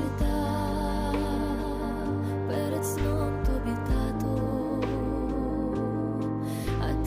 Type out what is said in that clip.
читав перед сном тобі тату, а